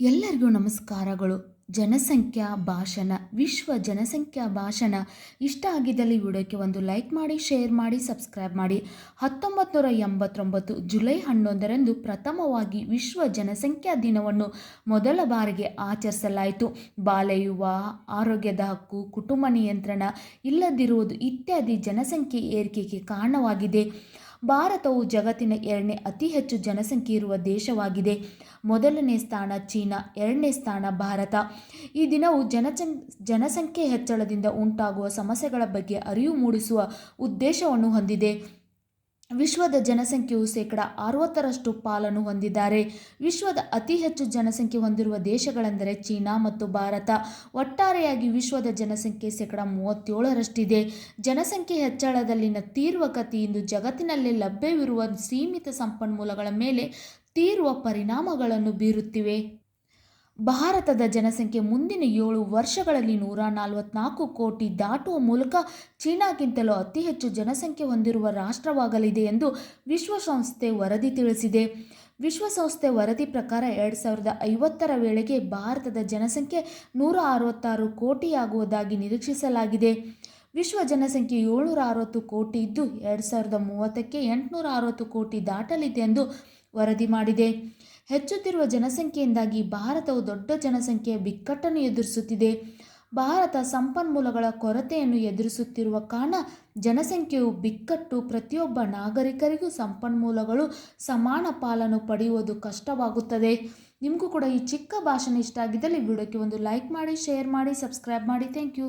ಎಲ್ಲರಿಗೂ ನಮಸ್ಕಾರಗಳು. ಜನಸಂಖ್ಯಾ ಭಾಷಣ, ವಿಶ್ವ ಜನಸಂಖ್ಯಾ ಭಾಷಣ. ಇಷ್ಟ ಆಗಿದ್ದಲ್ಲಿ ವಿಡಿಯೋಕ್ಕೆ ಒಂದು ಲೈಕ್ ಮಾಡಿ, ಶೇರ್ ಮಾಡಿ, ಸಬ್ಸ್ಕ್ರೈಬ್ ಮಾಡಿ. ಹತ್ತೊಂಬತ್ತು ನೂರ ಎಂಬತ್ತೊಂಬತ್ತು ಜುಲೈ ಹನ್ನೊಂದರಂದು ಪ್ರಥಮವಾಗಿ ವಿಶ್ವ ಜನಸಂಖ್ಯಾ ದಿನವನ್ನು ಮೊದಲ ಬಾರಿಗೆ ಆಚರಿಸಲಾಯಿತು. ಬಾಲ್ಯ ವಿವಾಹ ಆರೋಗ್ಯದ ಹಕ್ಕು, ಕುಟುಂಬ ನಿಯಂತ್ರಣ, ಇಲ್ಲದಿರುವುದು ಇತ್ಯಾದಿ ಜನಸಂಖ್ಯೆ ಏರಿಕೆಗೆ ಕಾರಣವಾಗಿದೆ. ಭಾರತವು ಜಗತ್ತಿನ ಎರಡನೇ ಅತಿ ಹೆಚ್ಚು ಜನಸಂಖ್ಯೆ ಇರುವ ದೇಶವಾಗಿದೆ. ಮೊದಲನೇ ಸ್ಥಾನ ಚೀನಾ, ಎರಡನೇ ಸ್ಥಾನ ಭಾರತ. ಈ ದಿನವು ಜನಸಂ ಜನಸಂಖ್ಯೆ ಹೆಚ್ಚಳದಿಂದ ಉಂಟಾಗುವ ಸಮಸ್ಯೆಗಳ ಬಗ್ಗೆ ಅರಿವು ಮೂಡಿಸುವ ಉದ್ದೇಶವನ್ನು ಹೊಂದಿದೆ. ವಿಶ್ವದ ಜನಸಂಖ್ಯೆಯು ಶೇಕಡ ಅರವತ್ತರಷ್ಟು ಪಾಲನ್ನು ಹೊಂದಿದ್ದಾರೆ. ವಿಶ್ವದ ಅತಿ ಹೆಚ್ಚು ಜನಸಂಖ್ಯೆ ಹೊಂದಿರುವ ದೇಶಗಳೆಂದರೆ ಚೀನಾ ಮತ್ತು ಭಾರತ. ಒಟ್ಟಾರೆಯಾಗಿ ವಿಶ್ವದ ಜನಸಂಖ್ಯೆ ಶೇಕಡ ಮೂವತ್ತೇಳರಷ್ಟಿದೆ. ಜನಸಂಖ್ಯೆ ಹೆಚ್ಚಳದಲ್ಲಿನ ತೀವ್ರಗತಿ ಇಂದು ಜಗತ್ತಿನಲ್ಲಿ ಲಭ್ಯವಿರುವ ಸೀಮಿತ ಸಂಪನ್ಮೂಲಗಳ ಮೇಲೆ ತೀರುವ ಪರಿಣಾಮಗಳನ್ನು ಬೀರುತ್ತಿವೆ. ಭಾರತದ ಜನಸಂಖ್ಯೆ ಮುಂದಿನ ಏಳು ವರ್ಷಗಳಲ್ಲಿ ನೂರ ನಲವತ್ನಾಲ್ಕು ಕೋಟಿ ದಾಟುವ ಮೂಲಕ ಚೀನಾಗಿಂತಲೂ ಅತಿ ಹೆಚ್ಚು ಜನಸಂಖ್ಯೆ ಹೊಂದಿರುವ ರಾಷ್ಟ್ರವಾಗಲಿದೆ ಎಂದು ವಿಶ್ವಸಂಸ್ಥೆ ವರದಿ ತಿಳಿಸಿದೆ. ವಿಶ್ವಸಂಸ್ಥೆ ವರದಿ ಪ್ರಕಾರ ಎರಡು ಸಾವಿರದ ಐವತ್ತರ ವೇಳೆಗೆ ಭಾರತದ ಜನಸಂಖ್ಯೆ ನೂರ ಅರವತ್ತಾರು ಕೋಟಿಯಾಗುವುದಾಗಿ ನಿರೀಕ್ಷಿಸಲಾಗಿದೆ. ವಿಶ್ವ ಜನಸಂಖ್ಯೆ ಏಳ್ನೂರ ಅರವತ್ತು ಕೋಟಿ ಇದ್ದು ಎರಡು ಸಾವಿರದ ಮೂವತ್ತಕ್ಕೆ ಎಂಟುನೂರ ಅರವತ್ತು ಕೋಟಿ ದಾಟಲಿದೆ ಎಂದು ವರದಿ ಮಾಡಿದೆ. ಹೆಚ್ಚುತ್ತಿರುವ ಜನಸಂಖ್ಯೆಯಿಂದಾಗಿ ಭಾರತವು ದೊಡ್ಡ ಜನಸಂಖ್ಯೆಯ ಬಿಕ್ಕಟ್ಟನ್ನು ಎದುರಿಸುತ್ತಿದೆ. ಭಾರತ ಸಂಪನ್ಮೂಲಗಳ ಕೊರತೆಯನ್ನು ಎದುರಿಸುತ್ತಿರುವ ಕಾರಣ ಜನಸಂಖ್ಯೆಯು ಬಿಕ್ಕಟ್ಟು ಪ್ರತಿಯೊಬ್ಬ ನಾಗರಿಕರಿಗೂ ಸಂಪನ್ಮೂಲಗಳು ಸಮಾನ ಪಾಲನ್ನು ಪಡೆಯುವುದು ಕಷ್ಟವಾಗುತ್ತದೆ. ನಿಮಗೂ ಕೂಡ ಈ ಚಿಕ್ಕ ಭಾಷಣ ಇಷ್ಟ ಆಗಿದ್ದಲ್ಲಿ ವಿಡಿಯೋಕ್ಕೆ ಒಂದು ಲೈಕ್ ಮಾಡಿ, ಶೇರ್ ಮಾಡಿ, ಸಬ್ಸ್ಕ್ರೈಬ್ ಮಾಡಿ. Thank you.